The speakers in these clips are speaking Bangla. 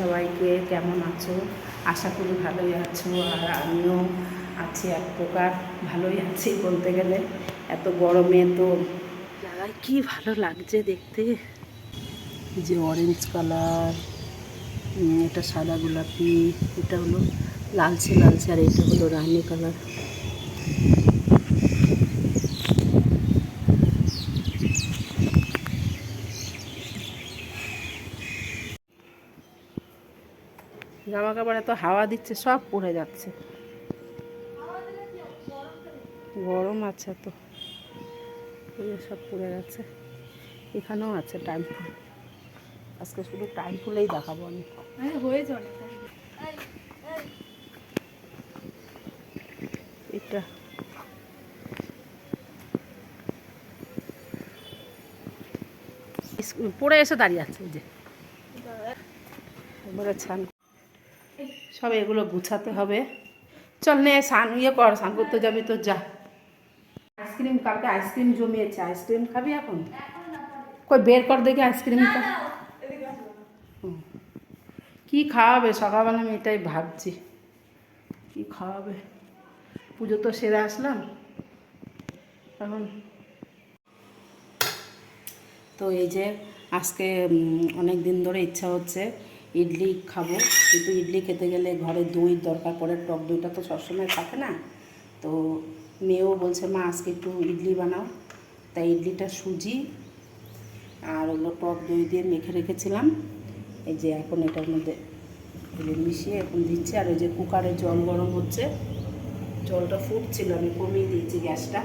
সবাইকে কেমন আছো? আশা করি ভালোই আছো আর আমিও আছি এক প্রকার ভালোই আছি বলতে গেলে। এত গরমে তো জায়গায় কি ভালো লাগছে দেখতে? যে অরেঞ্জ কালার এটা সাদা গোলাপি এটা হলো লালচে লালচে আর এটা হলো রানি কালার জামা কাপড় এত হাওয়া দিচ্ছে সব পড়ে যাচ্ছে। গরম আছে তো সব পড়ে গেছে। এখানেও আছে টাইম ফুল আজকে শুধু টাইম ফুলেই দেখাবো আমি। এটা। পড়ে এসে দাঁড়িয়ে আছে যে। এবারে ছান সব এগুলো গুছাতে হবে। চল নে, স্নান ইয়ে কর, স্নান করতে যাবি তো, যা। আইসক্রিম, কালকে আইসক্রিম জমিয়েছে। আইসক্রিম খাবি এখন? কই, বের কর দেখি আইসক্রিমটা। কি খাওয়াবে? সকালবেলা আমি এটাই ভাবছি। কি খাওয়াবে? পুজো তো সেরে আসলাম। এখন তো এই যে আজকে অনেক দিন ধরে ইচ্ছা হচ্ছে ইডলি খাব। কিন্তু ইডলি খেতে গেলে ঘরে দই দরকার পড়ে টক দইটা তো সবসময় থাকে না। তো মেয়েও বলছে, মা, আজকে একটু ইডলি বানাও। তাই ইডলিটা সুজি আর হলো টক দই দিয়ে মেখে রেখেছিলাম। এই যে এখন এটার মধ্যে মিশিয়ে এখন দিচ্ছি। আর ওই যে কুকারে জল গরম হচ্ছে, জলটা ফুটছিল, আমি কমিয়ে দিয়েছি গ্যাসটা।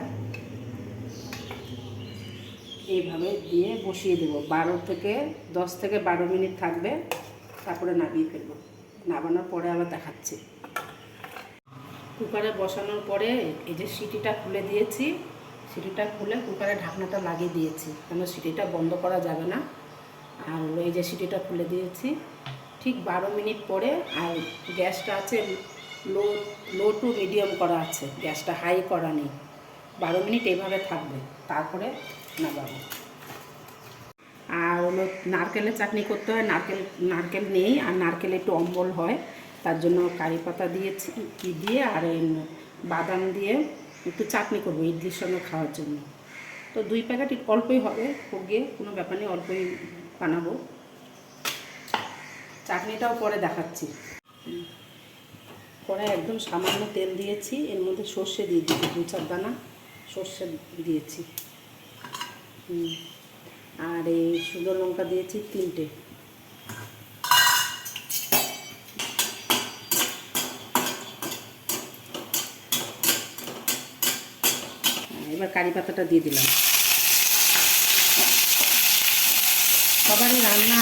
এইভাবে দিয়ে বসিয়ে দেবো। বারো থেকে দশ থেকে বারো মিনিট থাকবে। তারপরে নামিয়ে ফেলব। নামানোর পরে আবার দেখাচ্ছি। কুকারে বসানোর পরে এই যে সিটিটা খুলে দিয়েছি, সিটিটা খুলে কুকারে ঢাকনাটা লাগিয়ে দিয়েছি, কেন সিটিটা বন্ধ করা যাবে না। আর এই যে সিটিটা খুলে দিয়েছি, ঠিক বারো মিনিট পরে আর গ্যাসটা আছে লো লো টু মিডিয়াম করা আছে, গ্যাসটা হাই করা নেই। বারো মিনিট এইভাবে থাকবে, তারপরে নামাবো হলো নারকেলের চাটনি করতে হয়, নারকেল নারকেল নেই আর নারকেল একটু অম্বল হয়, তার জন্য কারি পাতা দিয়েছি কি দিয়ে আর এই বাদাম দিয়ে একটু চাটনি করব ইডলির সঙ্গে খাওয়ার জন্য। তো দুই প্যাকেট অল্পই হবে গিয়ে কোনো ব্যাপার নেই, অল্পই বানাবো। চাটনিটাও পরে দেখাচ্ছি। কড়াই একদম সামান্য তেল দিয়েছি, এর মধ্যে সর্ষে দিয়ে দিয়েছি, দু চার দানা সর্ষে দিয়েছি। হুম। আর এই শুকনো লঙ্কা দিয়েছি তিনটে। এবার কারি পাতাটা দিয়ে দিলাম। সবারই রান্না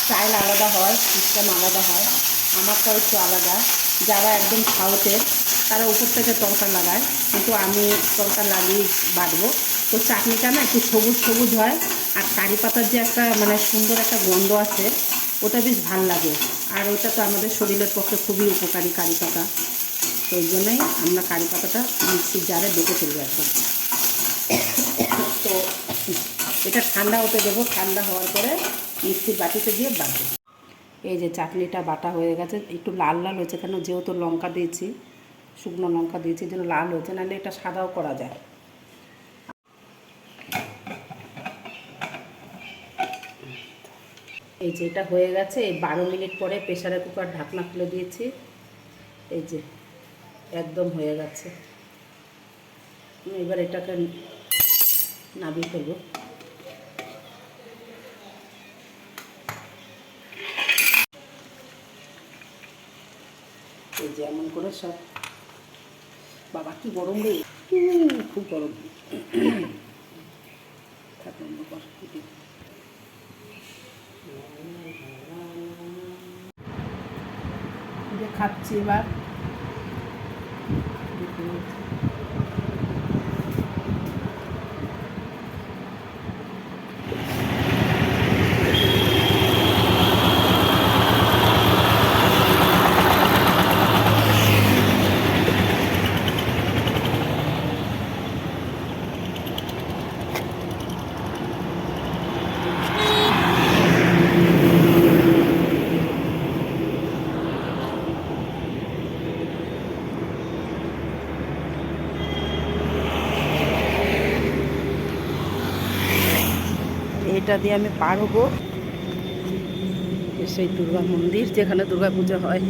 স্টাইল আলাদা হয়, সিস্টেম আলাদা হয়। আমারটাও একটু আলাদা। যারা একদম সাউথের, তারা উপর থেকে তরকা লাগায়, কিন্তু আমি তরকা লাগিয়ে বাটবো। তো চাটনিটা না একটু সবুজ সবুজ হয় আর কারি পাতার যে একটা মানে সুন্দর একটা গন্ধ আছে, ওটা বেশ ভালো লাগে। আর ওটা তো আমাদের শরীরের পক্ষে খুবই উপকারী কারি পাতা। তো ওই জন্যই আমরা কারি পাতাটা মিক্সির জারে বেটে ফেলব এখন তো এটা ঠান্ডা হতে দেবো, ঠান্ডা হওয়ার পরে মিক্সির বাটিতে দিয়ে বাটবো। এই যে চাটনিটা বাটা হয়ে গেছে, একটু লাল লাল হয়েছে কেন? যেহেতু লঙ্কা দিয়েছি, শুকনো লঙ্কা দিয়েছি, যেন লাল হয়েছে, নাহলে এটা সাদাও করা যায়। এই যে এটা হয়ে গেছে, এই বারো মিনিট পরে প্রেশারে কুকার ঢাকনা খুলে দিয়েছি। এই যে, একদম হয়ে গেছে। এবার এটাকে নামিয়ে ফেলব। এই যে এমন করে সব। বাবা, কি গরম রে। খুব গরম। থাক অন্য কর, দিদি। এই যে খাচ্ছি এবার দিয়ে আমি পার হব। সেই দুর্গা মন্দির যেখানে দুর্গা পুজো হয়।